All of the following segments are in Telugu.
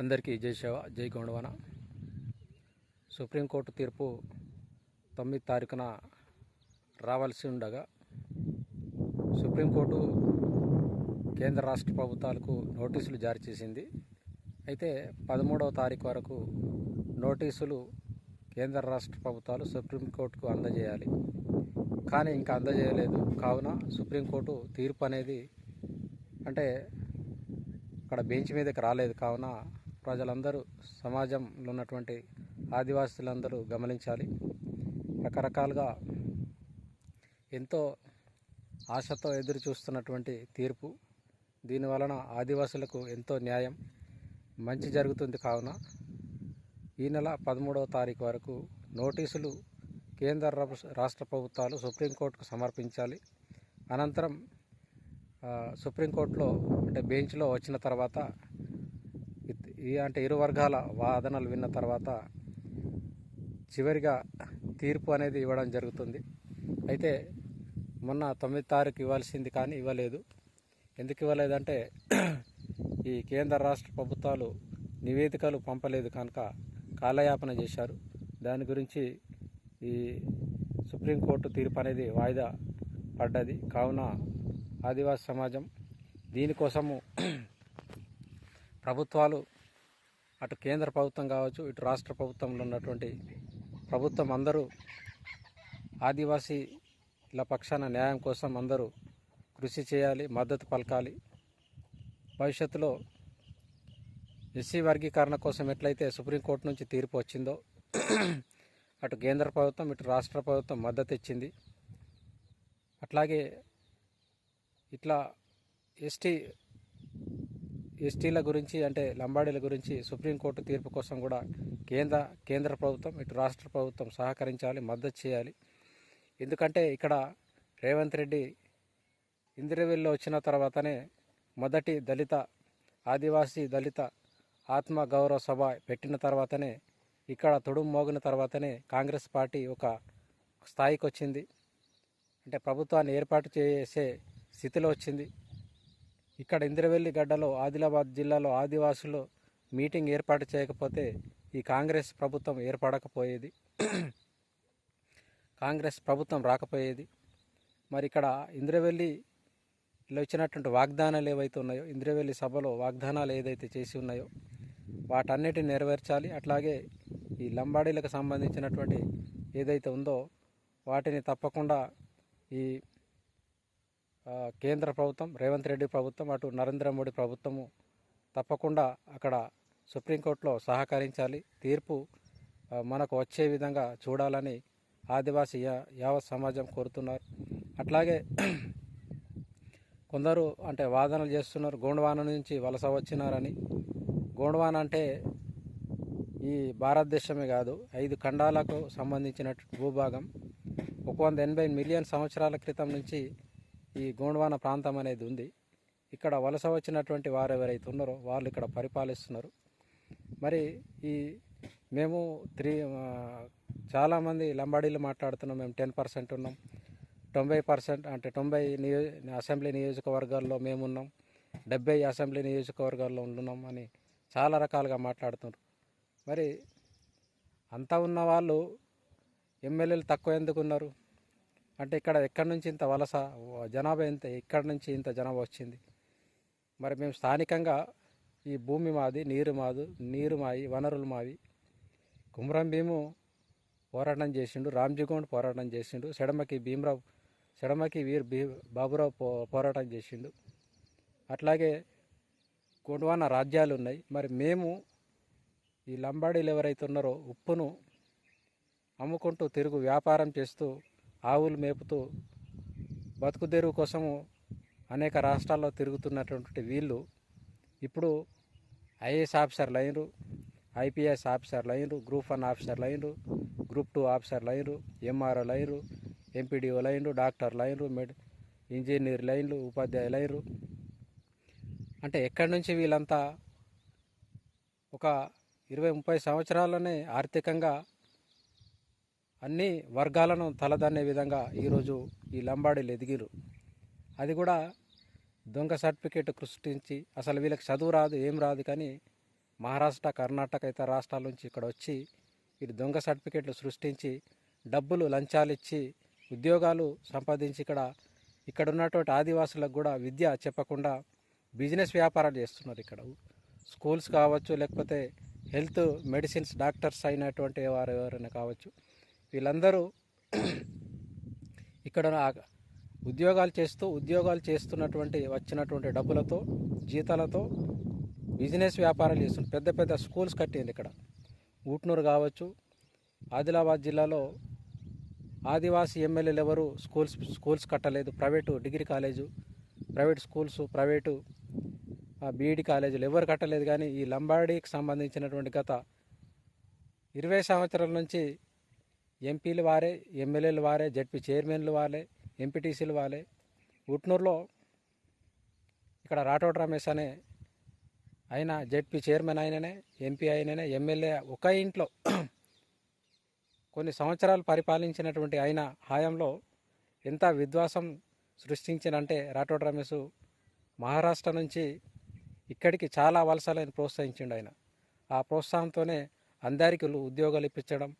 అందరికీ జై శివ జై గౌండవన. సుప్రీంకోర్టు తీర్పు తొమ్మిది తారీఖున రావాల్సి ఉండగా సుప్రీంకోర్టు కేంద్ర రాష్ట్ర ప్రభుత్వాలకు నోటీసులు జారీ చేసింది. అయితే పదమూడవ తారీఖు వరకు నోటీసులు కేంద్ర రాష్ట్ర ప్రభుత్వాలు సుప్రీంకోర్టుకు అందజేయాలి. కానీ ఇంకా అందజేయలేదు. కావున సుప్రీంకోర్టు తీర్పు అనేది అంటే అక్కడ బెంచ్ మీదకి రాలేదు. కావున ప్రజలందరూ సమాజంలో ఉన్నటువంటి ఆదివాసులందరూ గమనించాలి. రకరకాలుగా ఎంతో ఆశతో ఎదురు చూస్తున్నటువంటి తీర్పు. దీని వలన ఆదివాసులకు ఎంతో న్యాయం. మంచి జరుగుతుంది కావున ఈ నెల పదమూడవ తారీఖు వరకు నోటీసులు కేంద్ర రాష్ట్ర- ప్రభుత్వాలు సుప్రీంకోర్టుకు సమర్పించాలి. అనంతరం సుప్రీంకోర్టులో అంటే బెంచ్లో వచ్చిన తర్వాత ఈ అంటే ఇరు వర్గాల వాదనలు విన్న తర్వాత చివరిగా తీర్పు అనేది ఇవ్వడం జరుగుతుంది. అయితే మొన్న తొమ్మిది తారీఖు ఇవ్వాల్సింది కానీ ఇవ్వలేదు. ఎందుకు ఇవ్వలేదంటే ఈ కేంద్ర రాష్ట్ర ప్రభుత్వాలు నివేదికలు పంపలేదు కనుక కాలయాపన చేశారు. దాని గురించి ఈ సుప్రీంకోర్టు తీర్పు అనేది వాయిదా పడ్డది. కావున ఆదివాసీ సమాజం దీనికోసము ప్రభుత్వాలు అటు కేంద్ర ప్రభుత్వం కావచ్చు ఇటు రాష్ట్ర ప్రభుత్వంలో ఉన్నటువంటి ప్రభుత్వం అందరూ ఆదివాసీల పక్షాన న్యాయం కోసం అందరూ కృషి చేయాలి మద్దతు పలకాలి. భవిష్యత్తులో ఎస్సీ వర్గీకరణ కోసం ఎట్లయితే సుప్రీంకోర్టు నుంచి తీర్పు వచ్చిందో అటు కేంద్ర ప్రభుత్వం ఇటు రాష్ట్ర ప్రభుత్వం మద్దతు ఇచ్చింది. అట్లాగే ఇట్లా ఎస్టీ ఎస్టీల గురించి అంటే లంబాడీల గురించి సుప్రీంకోర్టు తీర్పు కోసం కూడా కేంద్ర కేంద్ర ప్రభుత్వం ఇటు రాష్ట్ర ప్రభుత్వం సహకరించాలి మద్దతు చేయాలి. ఎందుకంటే ఇక్కడ రేవంత్ రెడ్డి ఇందిరవెల్లో వచ్చిన తర్వాతనే మొదటి దళిత ఆదివాసీ దళిత ఆత్మ గౌరవ సభ పెట్టిన తర్వాతనే ఇక్కడ తొడుము మోగిన తర్వాతనే కాంగ్రెస్ పార్టీ ఒక స్థాయికి వచ్చింది. అంటే ప్రభుత్వాన్ని ఏర్పాటు చేసే స్థితిలో వచ్చింది. ఇక్కడ ఇంద్రవెల్లి గడ్డలో ఆదిలాబాద్ జిల్లాలో ఆదివాసులు మీటింగ్ ఏర్పాటు చేయకపోతే ఈ కాంగ్రెస్ ప్రభుత్వం ఏర్పడకపోయేది. కాంగ్రెస్ ప్రభుత్వం రాకపోయేది. మరి ఇక్కడ ఇంద్రవెల్లిలో ఇచ్చినటువంటి వాగ్దానాలు ఏవైతే ఉన్నాయో ఇంద్రవెల్లి సభలో వాగ్దానాలు ఏదైతే చేసి ఉన్నాయో వాటన్నిటిని నెరవేర్చాలి. అట్లాగే ఈ లంబాడీలకు సంబంధించినటువంటి ఏదైతే ఉందో వాటిని తప్పకుండా ఈ కేంద్ర ప్రభుత్వం రేవంత్ రెడ్డి ప్రభుత్వం అటు నరేంద్ర మోడీ ప్రభుత్వము తప్పకుండా అక్కడ సుప్రీంకోర్టులో సహకరించాలి. తీర్పు మనకు వచ్చే విధంగా చూడాలని ఆదివాసీ యా- యావత్ సమాజం కోరుతున్నారు. అట్లాగే కొందరు అంటే వాదనలు చేస్తున్నారు. గోండవాన నుంచి వలస వచ్చినారని. గోండవాన అంటే ఈ భారతదేశమే కాదు ఐదు ఖండాలకు సంబంధించిన భూభాగం. ఒక వంద ఎనభై మిలియన్ సంవత్సరాల క్రితం నుంచి ఈ గోండవాన ప్రాంతం అనేది ఉంది. ఇక్కడ వలస వచ్చినటువంటి వారు ఎవరైతే ఉన్నారో వాళ్ళు ఇక్కడ పరిపాలిస్తున్నారు. మరి ఈ మేము త్రీ చాలామంది లంబాడీలు మాట్లాడుతున్నాం. మేము టెన్ పర్సెంట్ ఉన్నాం. తొంభై పర్సెంట్ అంటే తొంభై నియో అసెంబ్లీ నియోజకవర్గాల్లో మేమున్నాం డెబ్బై అసెంబ్లీ నియోజకవర్గాల్లో ఉంటున్నాం అని చాలా రకాలుగా మాట్లాడుతున్నారు. మరి అంతా ఉన్న వాళ్ళు ఎమ్మెల్యేలు తక్కువ ఎందుకున్నారు అంటే ఇక్కడ ఎక్కడి నుంచి ఇంత వలస జనాభా ఎంత ఎక్కడి నుంచి ఇంత జనాభా వచ్చింది? మరి మేము స్థానికంగా ఈ భూమి మాది నీరు మాదు నీరు మాయి వనరులు మావి. కుమ్రం భీము పోరాటం చేసిండు రామ్జీగౌండ్ పోరాటం చేసిండు సెడమకి భీమరావు సెడమకి వీర్ భీ బాబురావు పో పోరాటం చేసిండు. అట్లాగే కొండవాన రాజ్యాలు ఉన్నాయి. మరి మేము ఈ లంబాడీలు ఎవరైతే ఉన్నారో ఉప్పును అమ్ముకుంటూ తిరుగు వ్యాపారం చేస్తూ ఆవులు మేపుతూ బతుకు తెరువు కోసము అనేక రాష్ట్రాల్లో తిరుగుతున్నటువంటి వీళ్ళు ఇప్పుడు ఐఏఎస్ ఆఫీసర్లు అయినరు ఐపీఎస్ ఆఫీసర్లు అయినరు గ్రూప్ వన్ ఆఫీసర్లు అయినరు గ్రూప్ టూ ఆఫీసర్లు అయినరు ఎంఆర్ఓలు అయినరు ఎంపీడీఓలు అయినరు డాక్టర్లు అయినరు మెడ్ ఇంజనీర్లు అయినరు ఉపాధ్యాయులు అయినరు. అంటే ఎక్కడి నుంచి వీళ్ళంతా ఒక ఇరవై ముప్పై సంవత్సరాలనే ఆర్థికంగా అన్ని వర్గాలను తలదన్నే విధంగా ఈరోజు ఈ లంబాడీలు ఎదిగిరు అది కూడా దొంగ సర్టిఫికేట్ సృష్టించి అసలు వీళ్ళకి చదువు రాదు ఏం రాదు కానీ మహారాష్ట్ర కర్ణాటక ఇతర రాష్ట్రాల నుంచి ఇక్కడ వచ్చి వీరు దొంగ సర్టిఫికేట్లు సృష్టించి డబ్బులు లంచాలు ఇచ్చి ఉద్యోగాలు సంపాదించి ఇక్కడ ఇక్కడ ఉన్నటువంటి ఆదివాసులకు కూడా విద్య చెప్పకుండా బిజినెస్ వ్యాపారాలు చేస్తున్నారు ఇక్కడ. స్కూల్స్ కావచ్చు లేకపోతే హెల్త్ మెడిసిన్స్ డాక్టర్స్ అయినటువంటి వారు ఎవరైనా కావచ్చు. వీళ్ళందరూ ఇక్కడ ఉద్యోగాలు చేస్తూ ఉద్యోగాలు చేస్తున్నటువంటి వచ్చినటువంటి డబ్బులతో జీతాలతో బిజినెస్ వ్యాపారాలు చేస్తున్నారు. పెద్ద పెద్ద స్కూల్స్ కట్టింది ఇక్కడ. ఊట్నూరు కావచ్చు ఆదిలాబాద్ జిల్లాలో ఆదివాసీ ఎమ్మెల్యేలు ఎవరు స్కూల్స్ స్కూల్స్ కట్టలేదు. Private degree college private schools private BEd కాలేజీలు ఎవరు కట్టలేదు. కానీ ఈ లంబాడీకి సంబంధించినటువంటి గత ఇరవై సంవత్సరాల నుంచి ఎంపీలు వారే ఎమ్మెల్యేలు వారే జడ్పీ చైర్మన్లు వాళ్ళే ఎంపీటీసీలు వాళ్ళే ఉట్నూరులో ఇక్కడ రాఠోడ్ రమేష్ అనే ఆయన జడ్పీ చైర్మన్ అయిననే ఎంపీ ఆయననే ఎమ్మెల్యే ఒక ఇంట్లో కొన్ని సంవత్సరాలు పరిపాలించినటువంటి ఆయన హయాంలో ఎంత విద్వాసం సృష్టించినంటే రాఠోడ్ రమేష్ మహారాష్ట్ర నుంచి ఇక్కడికి చాలా వలసలను ప్రోత్సహించిండు ఆయన. ఆ ప్రోత్సాహంతోనే అందరికీ ఉద్యోగాలు ఇప్పించడం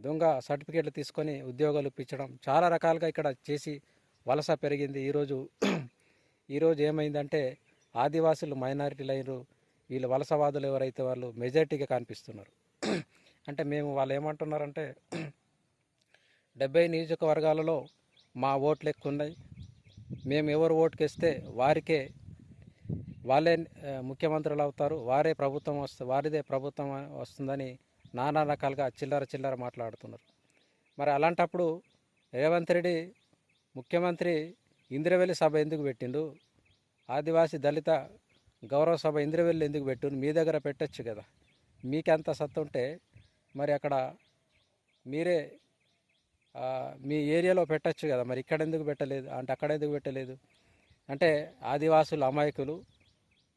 దొంగ సర్టిఫికేట్లు తీసుకొని ఉద్యోగాలు ఇప్పించడం చాలా రకాలుగా ఇక్కడ చేసి వలస పెరిగింది. ఈరోజు ఈరోజు ఏమైందంటే ఆదివాసులు మైనారిటీలు అయినరు వీళ్ళు వలసవాదులు ఎవరైతే వాళ్ళు మెజారిటీగా కనిపిస్తున్నారు. అంటే మేము వాళ్ళు ఏమంటున్నారంటే డెబ్బై నియోజకవర్గాలలో మా ఓట్లు ఎక్కువ ఉన్నాయి మేము ఎవరు ఓటుకేస్తే వారికే వాళ్ళే ముఖ్యమంత్రులు అవుతారు. వారే ప్రభుత్వం వస్తు వారిదే ప్రభుత్వం వస్తుందని నానా రకాలుగా చిల్లర చిల్లర మాట్లాడుతున్నారు. మరి అలాంటప్పుడు రేవంత్ రెడ్డి ముఖ్యమంత్రి ఇంద్రవెల్లి సభ ఎందుకు పెట్టిండు? ఆదివాసీ దళిత గౌరవ సభ ఇంద్రవెల్లి ఎందుకు పెట్టిండు? మీ దగ్గర పెట్టచ్చు కదా. మీకెంత సత్తు ఉంటే మరి అక్కడ మీరే మీ ఏరియాలో పెట్టచ్చు కదా. మరి ఇక్కడ ఎందుకు పెట్టలేదు? అంటే అక్కడ ఎందుకు పెట్టలేదు? అంటే ఆదివాసులు అమాయకులు.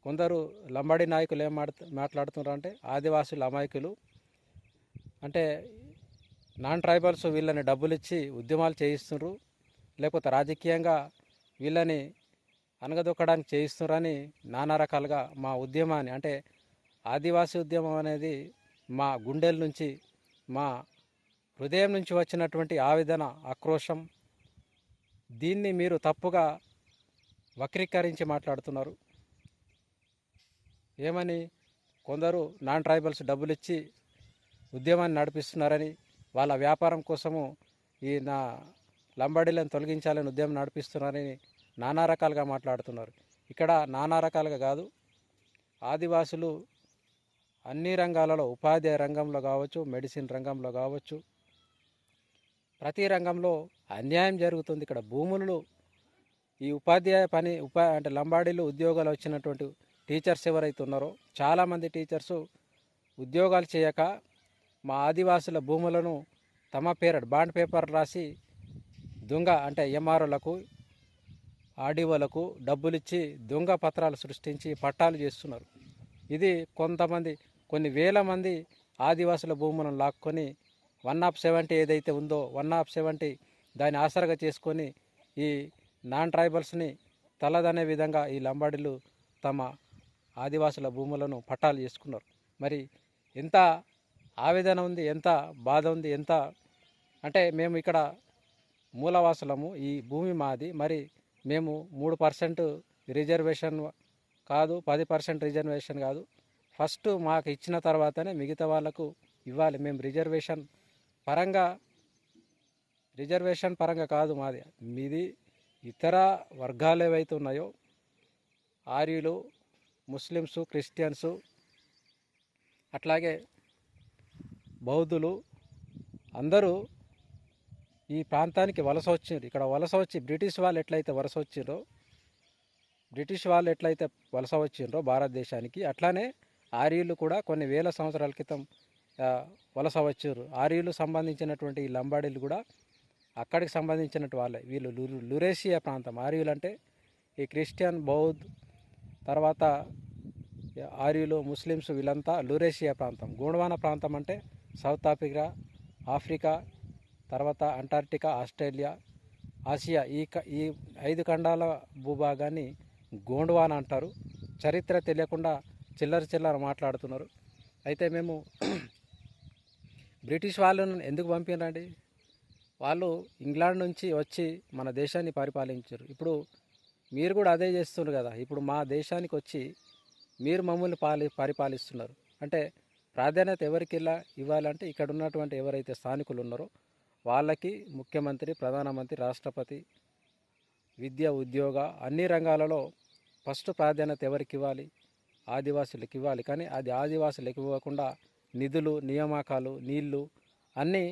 కొందరు లంబాడి నాయకులు ఏం మాట్లాడుతున్నారు అంటే ఆదివాసులు అమాయకులు. అంటే నాన్ ట్రైబల్స్ వీళ్ళని డబ్బులు ఇచ్చి ఉద్యమాలు చేయిస్తున్నారు. లేకపోతే రాజకీయంగా వీళ్ళని అనగదొక్కడానికి చేయిస్తున్నారని నానా రకాలుగా మా ఉద్యమాన్ని అంటే ఆదివాసీ ఉద్యమం అనేది మా గుండెల నుంచి మా హృదయం నుంచి వచ్చినటువంటి ఆవేదన ఆక్రోశం దీన్ని మీరు తప్పుగా వక్రీకరించి మాట్లాడుతున్నారు. ఏమని కొందరు నాన్ ట్రైబల్స్ డబ్బులు ఇచ్చి ఉద్యమాన్ని నడిపిస్తున్నారని వాళ్ళ వ్యాపారం కోసము ఈ నా లంబాడీలను తొలగించాలని ఉద్యమం నడిపిస్తున్నారని నానా రకాలుగా మాట్లాడుతున్నారు. ఇక్కడ నానా రకాలుగా కాదు ఆదివాసులు అన్ని రంగాలలో ఉపాధ్యాయ రంగంలో కావచ్చు మెడిసిన్ రంగంలో కావచ్చు ప్రతి రంగంలో అన్యాయం జరుగుతుంది. ఇక్కడ భూములు ఈ ఉపాధ్యాయ పని ఉపా అంటే లంబాడీలు ఉద్యోగాలు వచ్చినటువంటి టీచర్స్ ఎవరైతే ఉన్నారో చాలామంది టీచర్సు ఉద్యోగాలు చేయక మా ఆదివాసుల భూములను తమ పేరు బాండ్ పేపర్ రాసి దొంగ అంటే ఎంఆర్ఓలకు ఆర్డీఓలకు డబ్బులు ఇచ్చి దొంగ పత్రాలు సృష్టించి పట్టాలు చేస్తున్నారు. ఇది కొంతమంది కొన్ని వేల మంది ఆదివాసుల భూములను లాక్కొని వన్ ఆఫ్ సెవెంటీ ఏదైతే ఉందో వన్ ఆఫ్ సెవెంటీ దాన్ని ఆసరగా చేసుకొని ఈ నాన్ ట్రైబల్స్ని తలదనే విధంగా ఈ లంబాడీలు తమ ఆదివాసుల భూములను పట్టాలు చేసుకున్నారు. మరి ఎంత ఆవేదన ఉంది ఎంత బాధ ఉంది ఎంత అంటే మేము ఇక్కడ మూలవాసులము ఈ భూమి మాది. మరి మేము మూడు పర్సెంట్ రిజర్వేషన్ కాదు పది పర్సెంట్ రిజర్వేషన్ కాదు. ఫస్ట్ మాకు ఇచ్చిన తర్వాతనే మిగతా వాళ్ళకు ఇవ్వాలి. మేము రిజర్వేషన్ పరంగా రిజర్వేషన్ పరంగా కాదు మాది. మీది ఇతర వర్గాలు ఏవైతే ఉన్నాయో ఆర్యులు ముస్లిమ్స్ క్రిస్టియన్సు అట్లాగే బౌద్ధులు అందరూ ఈ ప్రాంతానికి వలస వచ్చిండ్రు. ఇక్కడ వలస వచ్చి బ్రిటిష్ వాళ్ళు ఎట్లయితే వలస వచ్చిండ్రో బ్రిటిష్ వాళ్ళు ఎట్లయితే వలస వచ్చిండ్రో భారతదేశానికి అట్లానే ఆర్యులు కూడా కొన్ని వేల సంవత్సరాల క్రితం వలస వచ్చారు ఆర్యులు సంబంధించినటువంటి ఈ లంబాడీలు కూడా అక్కడికి సంబంధించినట్టు వాళ్ళే. వీళ్ళు లు- లురేషియా ప్రాంతం. ఆర్యులు అంటే ఈ క్రిస్టియన్ బౌద్ధ్ తర్వాత ఆర్యులు ముస్లిమ్స్ వీళ్ళంతా లురేషియా ప్రాంతం. గోండ్వానా ప్రాంతం అంటే సౌత్ ఆఫ్రికా ఆఫ్రికా తర్వాత అంటార్క్టికా ఆస్ట్రేలియా ఆసియా ఈ ఈ ఐదు ఖండాల భూభాగాన్ని గోండ్వాన్ అంటారు. చరిత్ర తెలియకుండా చిల్లర చిల్లర మాట్లాడుతున్నారు. అయితే మేము బ్రిటిష్ వాళ్ళను ఎందుకు పంపినండి వాళ్ళు ఇంగ్లాండ్ నుంచి వచ్చి మన దేశాన్ని పరిపాలించారు. ఇప్పుడు మీరు కూడా అదే చేస్తున్నారు కదా. ఇప్పుడు మా దేశానికి వచ్చి మీరు మమ్మల్ని పాలి పరిపాలిస్తున్నారు. అంటే ప్రాధాన్యత ఎవరికి ఇలా ఇవ్వాలంటే ఇక్కడ ఉన్నటువంటి ఎవరైతే స్థానికులు ఉన్నారో వాళ్ళకి ముఖ్యమంత్రి ప్రధానమంత్రి రాష్ట్రపతి విద్య ఉద్యోగ అన్ని రంగాలలో ఫస్ట్ ప్రాధాన్యత ఎవరికి ఇవ్వాలి ఆదివాసులకు ఇవ్వాలి. కానీ అది ఆదివాసులకు ఇవ్వకుండా నిధులు నియామకాలు నీళ్ళు అన్నీ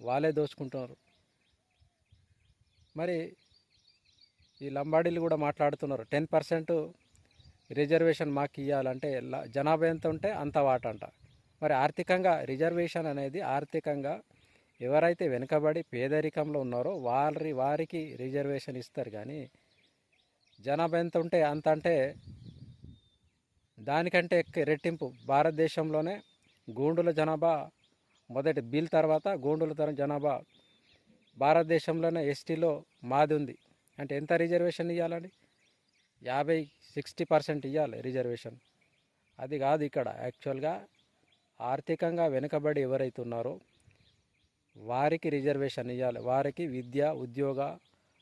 వాళ్ళే దోచుకుంటున్నారు. మరి ఈ లంబాడీలు కూడా మాట్లాడుతున్నారు. టెన్ పర్సెంట్ రిజర్వేషన్ మాకు ఇవ్వాలంటే జనాభా ఎంత ఉంటే అంత వాట అంట మరి ఆర్థికంగా రిజర్వేషన్ అనేది ఆర్థికంగా ఎవరైతే వెనుకబడి పేదరికంలో ఉన్నారో వారి వారికి రిజర్వేషన్ ఇస్తారు. కానీ జనాభా ఎంత ఉంటే అంత అంటే దానికంటే ఎక్కువ రెట్టింపు భారతదేశంలోనే గోండుల జనాభా మొదటి బిల్ తర్వాత గూండుల తరం జనాభా భారతదేశంలోనే ఎస్టీలో మాది ఉంది. అంటే ఎంత రిజర్వేషన్ ఇవ్వాలండి యాభై సిక్స్టీ పర్సెంట్ ఇవ్వాలి రిజర్వేషన్. అది కాదు ఇక్కడ యాక్చువల్గా ఆర్థికంగా వెనుకబడి ఎవరైతే ఉన్నారో వారికి రిజర్వేషన్ ఇవ్వాలి వారికి విద్య ఉద్యోగ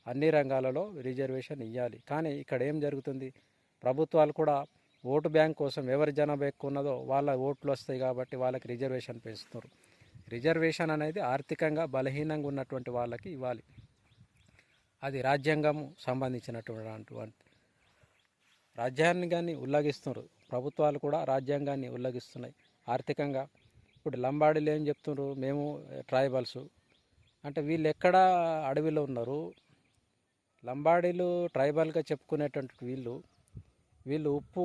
అన్ని రంగాలలో రిజర్వేషన్ ఇవ్వాలి కానీ ఇక్కడ ఏం జరుగుతుంది? ప్రభుత్వాలు కూడా ఓటు బ్యాంక్ కోసం ఎవరి జనాభా ఎక్కువ ఉన్నదో వాళ్ళ ఓట్లు వస్తాయి కాబట్టి వాళ్ళకి రిజర్వేషన్ పెంచుతున్నారు రిజర్వేషన్ అనేది ఆర్థికంగా బలహీనంగా ఉన్నటువంటి వాళ్ళకి ఇవ్వాలి. అది రాజ్యాంగం సంబంధించినటువంటి రాజ్యాంగాన్ని ఉల్లంఘిస్తున్నారు ప్రభుత్వాలు కూడా రాజ్యాంగాన్ని ఉల్లంఘిస్తున్నాయి ఆర్థికంగా. ఇప్పుడు లంబాడీలు ఏం చెప్తున్నారు మేము ట్రైబల్స్. అంటే వీళ్ళు ఎక్కడ అడవిలో ఉన్నారు? లంబాడీలు ట్రైబల్గా చెప్పుకునేటువంటి వీళ్ళు వీళ్ళు ఉప్పు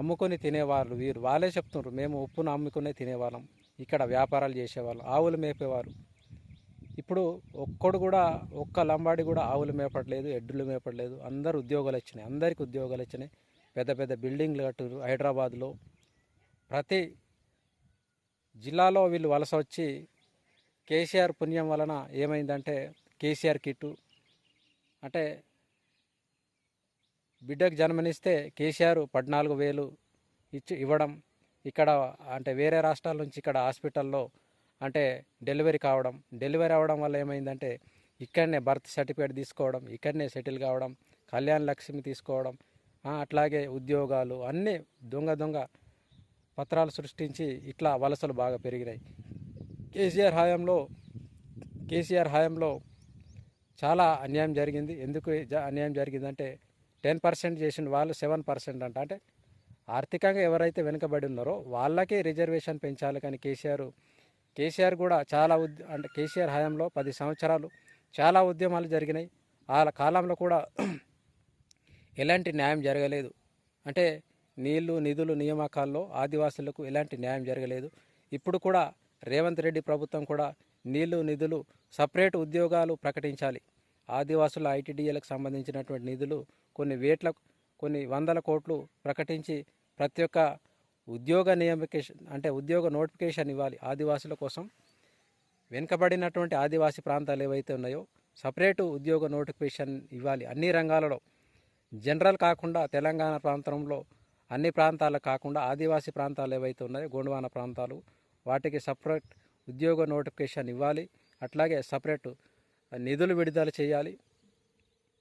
అమ్ముకొని తినేవాళ్ళు. వీరు వాళ్ళే చెప్తున్నారు మేము ఉప్పును అమ్ముకునే తినేవాళ్ళం. ఇక్కడ వ్యాపారాలు చేసేవాళ్ళం ఆవులు మేపేవారు. ఇప్పుడు ఒక్కడు కూడా ఒక్క లంబాడి కూడా ఆవులు మేపట్లేదు ఎడ్లు మేపట్లేదు. అందరు ఉద్యోగాలు వచ్చినాయి అందరికి ఉద్యోగాలు వచ్చినాయి. పెద్ద పెద్ద బిల్డింగ్లు కట్టారు హైదరాబాద్లో. ప్రతి జిల్లాలో వీళ్ళు వలస వచ్చి కేసీఆర్ పుణ్యం వలన ఏమైందంటే కేసీఆర్ కిట్టు. అంటే బిడ్డకు జన్మనిస్తే కేసీఆర్ పద్నాలుగు వేలు ఇచ్చి ఇవ్వడం ఇక్కడ అంటే వేరే రాష్ట్రాల నుంచి ఇక్కడ హాస్పిటల్లో అంటే డెలివరీ కావడం. డెలివరీ అవ్వడం వల్ల ఏమైందంటే ఇక్కడనే బర్త్ సర్టిఫికేట్ తీసుకోవడం ఇక్కడనే సెటిల్ కావడం కళ్యాణ లక్ష్మి తీసుకోవడం అట్లాగే ఉద్యోగాలు అన్నీ దొంగ దొంగ పత్రాలు సృష్టించి ఇట్లా వలసలు బాగా పెరిగినాయి. కేసీఆర్ హయాంలో కేసీఆర్ హయాంలో చాలా అన్యాయం జరిగింది. ఎందుకు అన్యాయం జరిగిందంటే టెన్ పర్సెంట్ చేసిన వాళ్ళు సెవెన్ పర్సెంట్ అంట. అంటే ఆర్థికంగా ఎవరైతే వెనుకబడి ఉన్నారో వాళ్ళకే రిజర్వేషన్ పెంచాలి. కానీ కేసీఆర్ కేసీఆర్ కూడా చాలా ఉద్ అంటే కేసీఆర్ హయాంలో పది సంవత్సరాలు చాలా ఉద్యమాలు జరిగినాయి. ఆ కాలంలో కూడా ఎలాంటి న్యాయం జరగలేదు. అంటే నీళ్ళు నిధులు నియామకాల్లో ఆదివాసులకు ఎలాంటి న్యాయం జరగలేదు. ఇప్పుడు కూడా రేవంత్ రెడ్డి ప్రభుత్వం కూడా నీళ్ళు నిధులు సపరేట్ ఉద్యోగాలు ప్రకటించాలి. ఆదివాసుల ఐటీడీఏలకు సంబంధించినటువంటి నిధులు కొన్ని వేట్ల కొన్ని వందల కోట్లు ప్రకటించి ప్రతి ఒక్క ఉద్యోగ నియమికేషన్ అంటే ఉద్యోగ నోటిఫికేషన్ ఇవ్వాలి ఆదివాసుల కోసం. వెనుకబడినటువంటి ఆదివాసీ ప్రాంతాలు ఏవైతే ఉన్నాయో సపరేటు ఉద్యోగ నోటిఫికేషన్ ఇవ్వాలి అన్ని రంగాలలో. జనరల్ కాకుండా తెలంగాణ ప్రాంతంలో అన్ని ప్రాంతాలు కాకుండా ఆదివాసీ ప్రాంతాలు ఏవైతే ఉన్నాయో గోండవాన ప్రాంతాలు వాటికి సపరేట్ ఉద్యోగ నోటిఫికేషన్ ఇవ్వాలి. అట్లాగే సపరేట్ నిధులు విడుదల చేయాలి.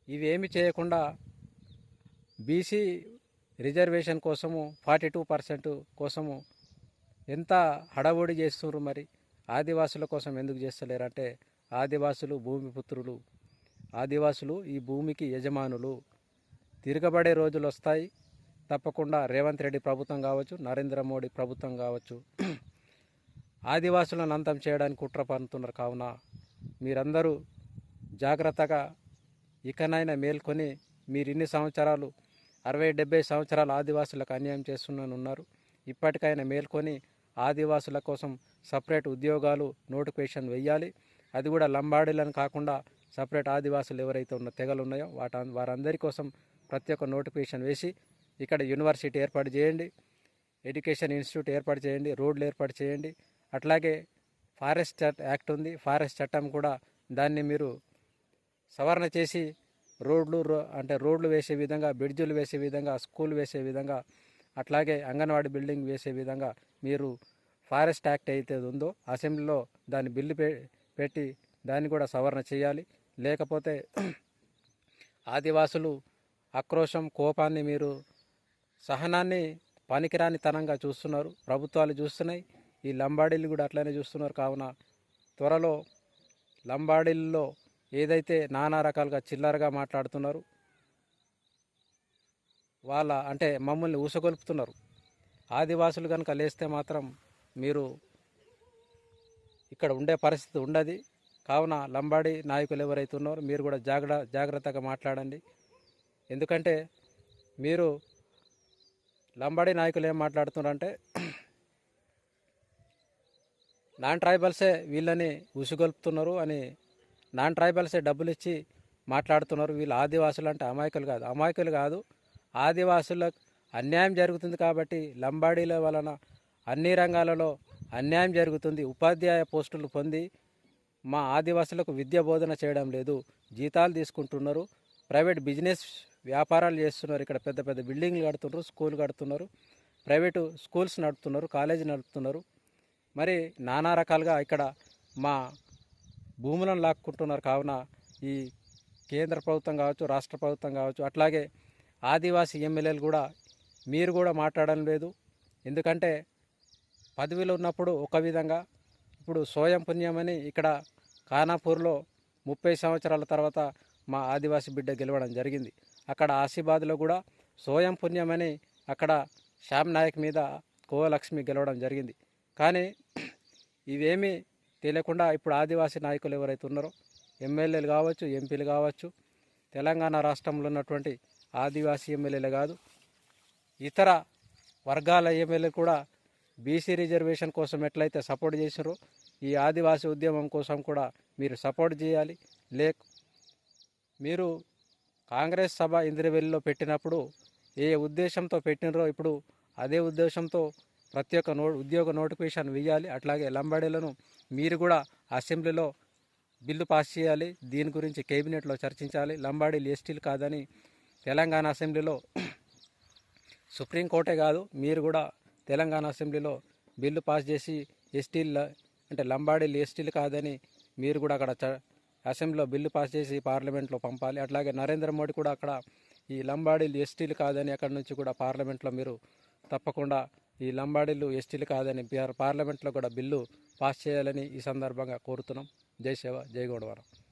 ఇవేమి చేయకుండా బీసీ రిజర్వేషన్ కోసము ఫార్టీ టూ పర్సెంట్ కోసము ఎంత హడావుడి చేస్తున్నారు మరి? ఆదివాసుల కోసం ఎందుకు చేస్తలేరంటే ఆదివాసులు భూమిపుత్రులు ఆదివాసులు ఈ భూమికి యజమానులు. తిరగబడే రోజులు వస్తాయి. తప్పకుండా రేవంత్ రెడ్డి ప్రభుత్వం కావచ్చు నరేంద్ర మోడీ ప్రభుత్వం కావచ్చు ఆదివాసులను అంతం చేయడానికి కుట్ర పన్నుతున్నారు. కావున మీరందరూ జాగ్రత్తగా ఇకనైనా మేల్కొని మీరు ఇన్ని సంవత్సరాలు అరవై డెబ్బై సంవత్సరాలు ఆదివాసులకు అన్యాయం చేస్తున్నాను ఉన్నారు. ఇప్పటికైనా మేల్కొని ఆదివాసుల కోసం సపరేట్ ఉద్యోగాలు నోటిఫికేషన్ వెయ్యాలి అది కూడా లంబాడీలను కాకుండా సపరేట్ ఆదివాసులు ఎవరైతే ఉన్న తెగలు ఉన్నాయో వాట వారందరి కోసం ప్రతి ఒక్క నోటిఫికేషన్ వేసి ఇక్కడ యూనివర్సిటీ ఏర్పాటు చేయండి ఎడ్యుకేషన్ ఇన్స్టిట్యూట్ ఏర్పాటు చేయండి రోడ్లు ఏర్పాటు చేయండి. అట్లాగే ఫారెస్ట్ చట్ యాక్ట్ ఉంది ఫారెస్ట్ చట్టం కూడా దాన్ని మీరు సవరణ చేసి రోడ్లు రో- అంటే రోడ్లు వేసే విధంగా బ్రిడ్జులు వేసే విధంగా స్కూల్ వేసే విధంగా అట్లాగే అంగన్వాడీ బిల్డింగ్ వేసే విధంగా మీరు ఫారెస్ట్ యాక్ట్ అయితే ఉందో అసెంబ్లీలో దాని బిల్లు పె పెట్టి దాన్ని కూడా సవరణ చేయాలి. లేకపోతే ఆదివాసులు ఆక్రోశం కోపాన్ని మీరు సహనాన్ని పనికిరాని తనంగా చూస్తున్నారు. ప్రభుత్వాలు చూస్తున్నాయి. ఈ లంబాడీలు కూడా అట్లనే చూస్తున్నారు. కావున త్వరలో లంబాడీల్లో ఏదైతే నానా రకాలుగా చిల్లరగా మాట్లాడుతున్నారు వాళ్ళ అంటే మమ్మల్ని ఊసగొలుపుతున్నారు. ఆదివాసులు కనుక లేస్తే మాత్రం మీరు ఇక్కడ ఉండే పరిస్థితి ఉండదు. కావున లంబాడి నాయకులు ఎవరైతే ఉన్నారో మీరు కూడా జాగ్ర జాగ్రత్తగా మాట్లాడండి. ఎందుకంటే మీరు లంబాడీ నాయకులు ఏం మాట్లాడుతున్నారంటే నాన్ ట్రైబల్సే వీళ్ళని ఉసుగొల్పుతున్నారు అని నాన్ ట్రైబల్సే డబ్బులు ఇచ్చి మాట్లాడుతున్నారు. వీళ్ళు ఆదివాసులు అంటే అమాయకులు కాదు. అమాయకులు కాదు. ఆదివాసులకు అన్యాయం జరుగుతుంది కాబట్టి లంబాడీల వలన అన్ని రంగాలలో అన్యాయం జరుగుతుంది. ఉపాధ్యాయ పోస్టులు పొంది మా ఆదివాసులకు విద్య బోధన చేయడం లేదు. జీతాలు తీసుకుంటున్నారు. ప్రైవేట్ బిజినెస్ వ్యాపారాలు చేస్తున్నారు. ఇక్కడ పెద్ద పెద్ద బిల్డింగ్లు కడుతున్నారు స్కూల్ కడుతున్నారు ప్రైవేటు స్కూల్స్ నడుపుతున్నారు కాలేజీ నడుపుతున్నారు. మరి నానా రకాలుగా ఇక్కడ మా భూములను లాక్కుంటున్నారు. కావున ఈ కేంద్ర ప్రభుత్వం కావచ్చు రాష్ట్ర ప్రభుత్వం కావచ్చు అట్లాగే ఆదివాసీ ఎమ్మెల్యేలు కూడా మీరు కూడా మాట్లాడడం లేదు. ఎందుకంటే పదవిలో ఉన్నప్పుడు ఒక విధంగా ఇప్పుడు సోయం పుణ్యమని ఇక్కడ ఖానాపూర్లో ముప్పై సంవత్సరాల తర్వాత మా ఆదివాసీ బిడ్డ గెలవడం జరిగింది. అక్కడ ఆసిబాద్లో కూడా సోయం పుణ్యమని అక్కడ శ్యామ్ నాయక్ మీద కోవలక్ష్మి గెలవడం జరిగింది. కానీ ఇవేమీ తెలియకుండా ఇప్పుడు ఆదివాసీ నాయకులు ఎవరైతే ఉన్నారో ఎమ్మెల్యేలు కావచ్చు ఎంపీలు కావచ్చు తెలంగాణ రాష్ట్రంలో ఉన్నటువంటి ఆదివాసీ ఎమ్మెల్యేలు కాదు ఇతర వర్గాల ఎమ్మెల్యేలు కూడా బీసీ రిజర్వేషన్ కోసం ఎట్లయితే సపోర్ట్ చేసారో ఈ ఆదివాసీ ఉద్యమం కోసం కూడా మీరు సపోర్ట్ చేయాలి. లేక్ మీరు కాంగ్రెస్ సభ ఇంద్రవెల్లిలో పెట్టినప్పుడు ఏ ఉద్దేశంతో పెట్టినరో ఇప్పుడు అదే ఉద్దేశంతో ప్రతి ఒక్క నో ఉద్యోగ నోటిఫికేషన్ వేయాలి అట్లాగే లంబాడీలను మీరు కూడా అసెంబ్లీలో బిల్లు పాస్ చేయాలి. దీని గురించి కేబినెట్లో చర్చించాలి. లంబాడీలు ఎస్టీలు కాదని తెలంగాణ అసెంబ్లీలో సుప్రీంకోర్టే కాదు మీరు కూడా తెలంగాణ అసెంబ్లీలో బిల్లు పాస్ చేసి ఎస్టీల అంటే లంబాడీలు ఎస్టీలు కాదని మీరు కూడా అక్కడ చ- అసెంబ్లీలో బిల్లు పాస్ చేసి పార్లమెంట్లో పంపాలి. అట్లాగే నరేంద్ర మోడీ కూడా అక్కడ ఈ లంబాడీలు ఎస్టీలు కాదని అక్కడి నుంచి కూడా పార్లమెంట్లో మీరు తప్పకుండా ఈ లంబాడీలు ఎస్టీలు కాదని పార్లమెంట్లో కూడా బిల్లు పాస్ చేయాలని ఈ సందర్భంగా కోరుతున్నాం. జై సేవ జై గౌడవరం.